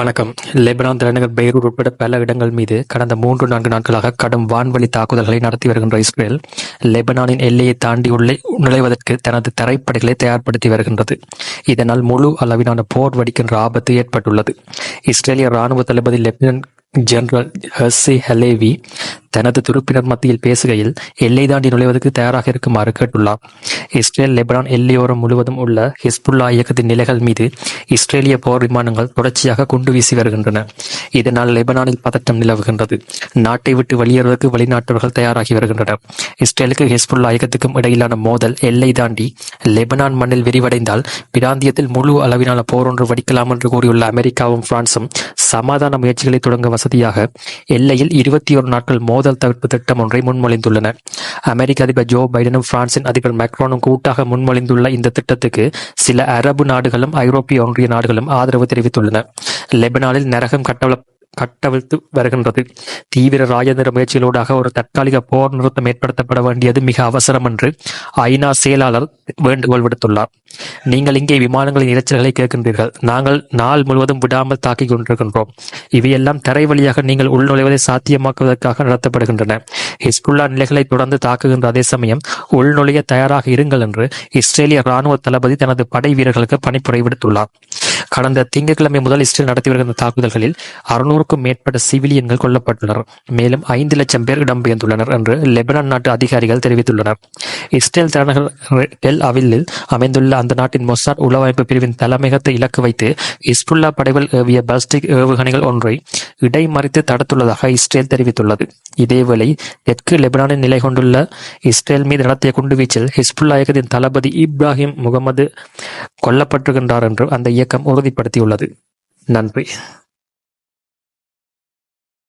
வணக்கம். லெபனான் தலைநகர் பெய்ரூட் உட்பட பல இடங்கள் மீது கடந்த மூன்று நான்கு நாட்களாக கடும் வான்வழி தாக்குதல்களை நடத்தி வருகின்ற இஸ்ரேல் லெபனானின் எல்லையை தாண்டி உள்ளே நுழைவதற்கு தனது தரைப்படைகளை தயார்படுத்தி வருகின்றது. இதனால் முழு அளவிலான போர் வடிக்கின்ற ஆபத்து ஏற்பட்டுள்ளது. இஸ்ரேலிய ராணுவ தளபதி லெப்டினன்ட் ஜெனரல் ஹர்சி ஹலேவி தனது துருப்பினர் மத்தியில் பேசுகையில் எல்லை தாண்டி நுழைவதற்கு தயாராக இருக்குமாறு கேட்டுள்ளார். இஸ்ரேல் லெபனான் எல்லையோரம் முழுவதும் உள்ள ஹிஸ்புல்லா இயக்கத்தின் நிலைகள் மீது இஸ்ரேலிய போர் விமானங்கள் தொடர்ச்சியாக குண்டு வீசி வருகின்றன. இதனால் லெபனானில் பதட்டம் நிலவுகின்றது. நாட்டை விட்டு வெளியேறுவதற்கு வெளிநாட்டவர்கள் தயாராகி வருகின்றனர். இஸ்ரேலுக்கு ஹிஸ்புல்லா இயக்கத்துக்கும் இடையிலான மோதல் எல்லை தாண்டி லெபனான் மண்ணில் விரிவடைந்தால் பிராந்தியத்தில் முழு அளவிலான போர் ஒன்று வெடிக்கலாம் என்று கூறியுள்ள அமெரிக்காவும் பிரான்சும் சமாதான முயற்சிகளை தொடங்க வசதியாக எல்லையில் இருபத்தி ஒரு நாட்கள் மோதல் தவிர்ப்பு திட்டம் ஒன்றை முன்மொழிந்துள்ளன. அமெரிக்க அதிபர் ஜோ பைடனும் பிரான்சின் அதிபர் மேக்ரோனும் கூட்டாக முன்மொழிந்துள்ள இந்த திட்டத்துக்கு சில அரபு நாடுகளும் ஐரோப்பிய ஒன்றிய நாடுகளும் ஆதரவு தெரிவித்துள்ளன. லெபனானில் நரகம் கட்டவள கட்டவிழ்த்து வருகின்றது. தீவிர ராஜதந்திர முயற்சிகளூடாக ஒரு தற்காலிக போர் நிறுத்தம் ஏற்படுத்தப்பட வேண்டியது மிக அவசரம் என்று ஐநா செயலாளர் வேண்டுகோள் விடுத்துள்ளார். நீங்கள் இங்கே விமானங்களின் இரைச்சல்களை கேட்கின்றீர்கள். நாங்கள் நாள் முழுவதும் விடாமல் தாக்கிக் கொண்டிருக்கின்றோம். இவையெல்லாம் தரை வழியாக நீங்கள் உள்நுழைவதை சாத்தியமாக்குவதற்காக நடத்தப்படுகின்றன. ஹிஸ்புல்லா நிலைகளை தொடர்ந்து தாக்குகின்ற அதே சமயம் உள்நுழைய தயாராக இருங்கள் என்று இஸ்ரேலிய ராணுவ தளபதி தனது படை வீரர்களுக்கு பணிப்புரை விடுத்துள்ளார். கடந்த திங்கட்கிழமை முதல் இஸ்ரேல் நடத்தி வருகின்ற தாக்குதல்களில் அறுநூறுக்கும் மேற்பட்ட சிவிலியன்கள் கொல்லப்பட்டுள்ளனர். மேலும் ஐந்து லட்சம் பேர் இடம்பெயர்ந்துள்ளனர் என்று லெபனான் நாட்டு அதிகாரிகள் தெரிவித்துள்ளனர். இஸ்ரேல் தலைநகர் டெல் அவில்லில் அமைந்துள்ள அந்த நாட்டின் மொசாட் உளவமைப்பு பிரிவின் தலைமையகத்தை இலக்கு வைத்து இஸ்புல்லா படைகள் ஏவிய பல்ஸ்டிக் ஏவுகணைகள் ஒன்றை இடைமறித்து தடுத்துள்ளதாக இஸ்ரேல் தெரிவித்துள்ளது. இதேவேளை தெற்கு லெபனானில் நிலை கொண்டுள்ள இஸ்ரேல் மீது நடத்திய குண்டுவீச்சில் ஹிஸ்புல்லா இயக்கத்தின் தளபதி இப்ராஹிம் முகமது கொல்லப்பட்டிருக்கின்றார் என்று அந்த இயக்கம் உறுதிப்படுத்தியுள்ளது. நன்றி.